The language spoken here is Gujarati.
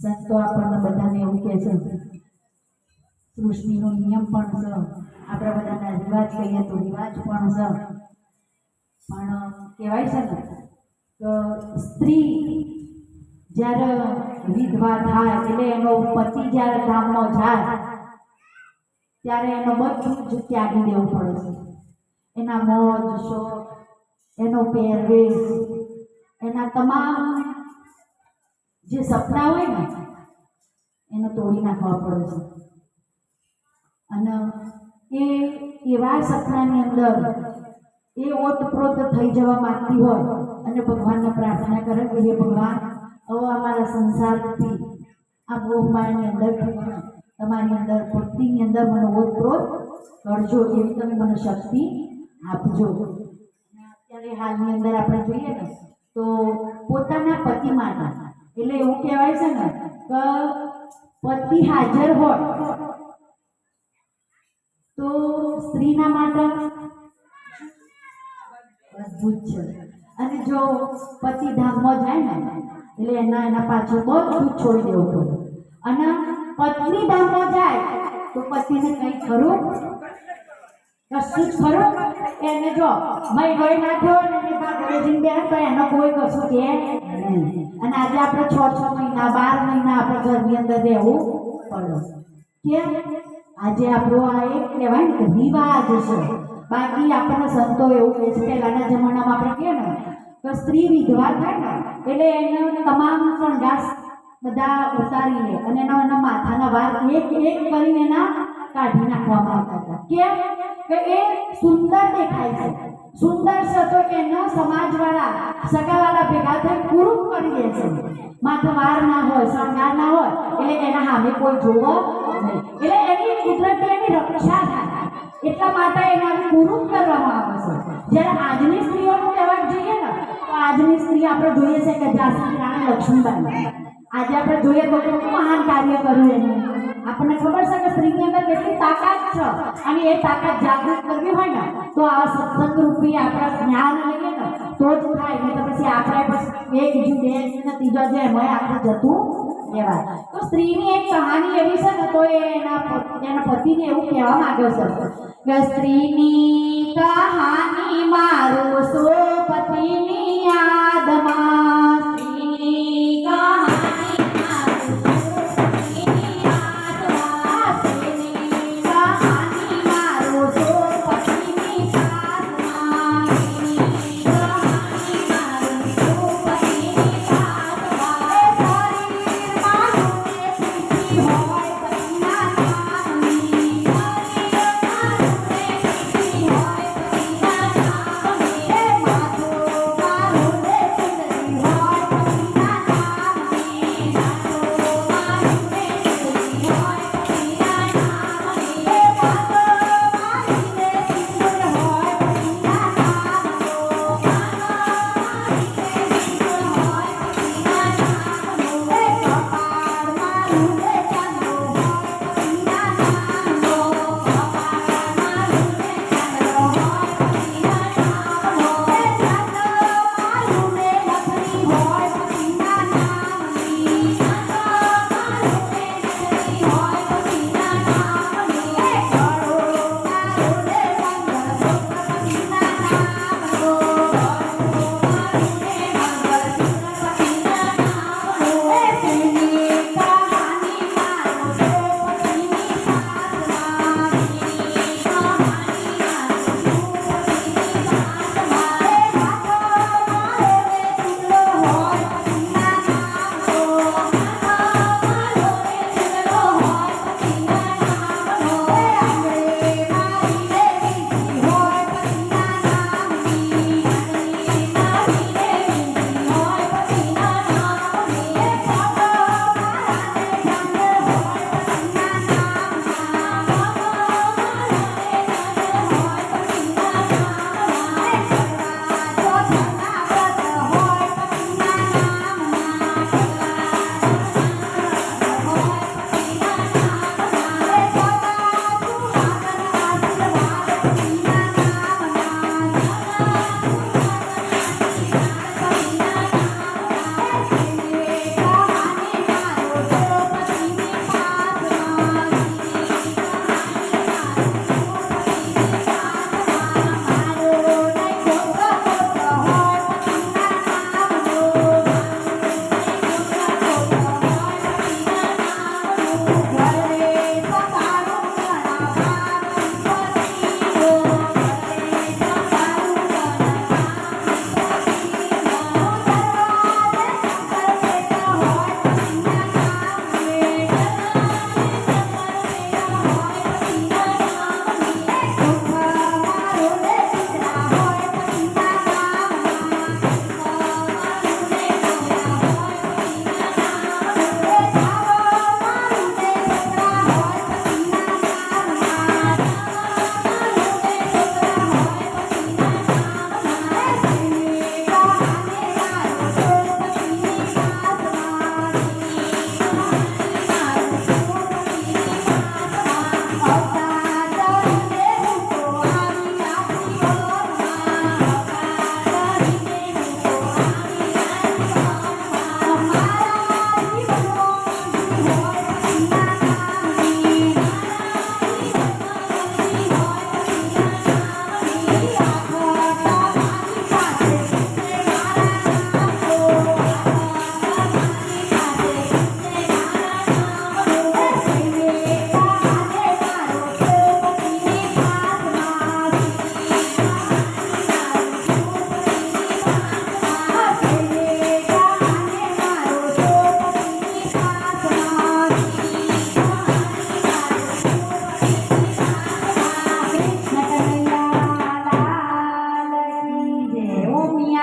સંતો આપણને બધાને એવું કહે છે. સૃષ્ટિનો નિયમ પણ છે. આપણા બધાના રિવાજ કહીએ તો રિવાજ પણ છે. પણ કહેવાય છે ને કે સ્ત્રી જ્યારે વિધવા થાય એટલે એનો પતિ જ્યારે ધામમાં જાય, ત્યારે એનો બધું જ ત્યાગી દેવું પડે છે. એના મોજ, શોખ, એનો પહેરવેશ, એના તમામ જે સપના હોય ને, એને તોડી નાખવા પડે છે. અને એ એવા સપનાની અંદર એ ઓતપ્રોત થઈ જવા માંગતી હોય અને ભગવાનને પ્રાર્થના કરે કે હે ભગવાન હવે અમારા સંસારથી, આ મોહમાયાની અંદરથી મને, તમારી અંદર, ભક્તિની અંદર મને ઓતપ્રોત કરજો એવી તમે મને શક્તિ આપજો. અત્યારે હાલની અંદર આપણે જોઈએ ને, તો પોતાના પતિ માટે એટલે એવું કહેવાય છે ને કે પતિ હાજર હોય, તો સ્ત્રીના માટે બધું છે. અને જો પતિ ધામમાં જાય ને, એટલે એના એના પાછળ બધું છોડી દેવું પડે. અને પત્ની ધામમાં જાય, તો પતિને કંઈ ખરું? કશું જ ખરું? એને જો મય ગઈ નાખ્યો ને એની પાસે ઘરે તો એનો કોઈ કશું કે નહીં. અને આજે આપણે છ છ મહિના, બાર મહિના આપણે ઘરની અંદર રહેવું પડે. કેમ? આજે આપણો આ એક કહેવાય ને રિવાજ છે. બાકી આપણને સંતો એવું કહે છે, પહેલાના જમાનામાં આપણે કહે ને તો સ્ત્રી વિધવા થાય ને, એટલે એને તમામ શણગાર બધા ઉતારીને અને એના એના માથાના વાળ એક એક કરીને એના કાઢી નાખવામાં આવતા હતા. કેમ? કે એ સુંદર દેખાય છે. સુંદર છે તો એનો સમાજવાળા સગાવાળા ભેગા થઈ પૂરું કરી દે છે. માથે વાર ના હોય શણગાર ના હોય, એટલે એના સામે કોઈ જોવો નહીં. એટલે એની કુદરતી એની રક્ષા થાય. એટલા માટે એના આમ કરવામાં આવે છે. જ્યારે આજની સ્ત્રીઓનું કહેવા જોઈએ ને, તો આજની સ્ત્રી આપણે જોઈએ છે કે ઝાંસી રાણી લક્ષ્મીબાઈ આજે આપણે જોઈએ તો કેટલું મહાન કાર્ય કર્યું એને. આપણને ખબર છે કે સ્ત્રીની અંદર કેટલી તાકાત છે અને એ તાકાત જાગૃત કરવી હોય ને, તો આ સત્સંગ રૂપી આપણા જ્ઞાન લઈએ ને, તો જ થાય. નહીં તો પછી આપણે એક બીજું બે ને ત્રીજો જે એમાં આપણે જતું કહેવાય તો સ્ત્રીની એક કહાની એવી છે ને, તો એના એના પતિને એવું કહેવા માંગ્યો છે કે સ્ત્રીની કહાની મારો સો પતિની Oh.